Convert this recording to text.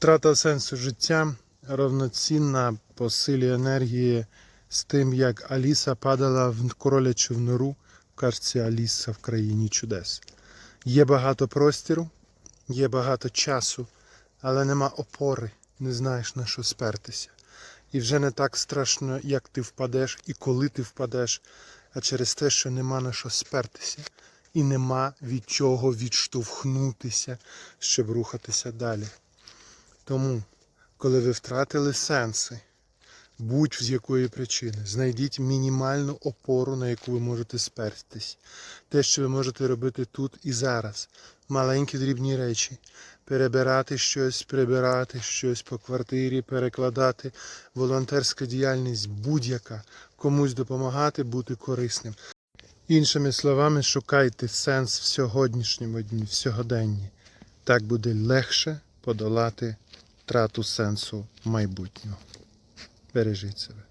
Втрата сенсу життя равноцінна по силі енергії з тим, як Аліса падала в королячу нору в карці Аліса в країні чудес. Є багато простіру, є багато часу, але нема опори, не знаєш на що спертися. І вже не так страшно, як ти впадеш і коли ти впадеш, а через те, що нема на що спертися, і нема від чого відштовхнутися, щоб рухатися далі. Тому, коли ви втратили сенси, будь-з якої причини, знайдіть мінімальну опору, на яку ви можете спертись. Те, що ви можете робити тут і зараз. Маленькі дрібні речі. Перебирати щось, прибирати щось по квартирі, перекладати. Волонтерська діяльність будь-яка. Комусь допомагати, бути корисним. Іншими словами, шукайте сенс в сьогоднішньому дні, в сьогоденні. Так буде легше подолати втрату сенсу майбутнього. Бережіть себе.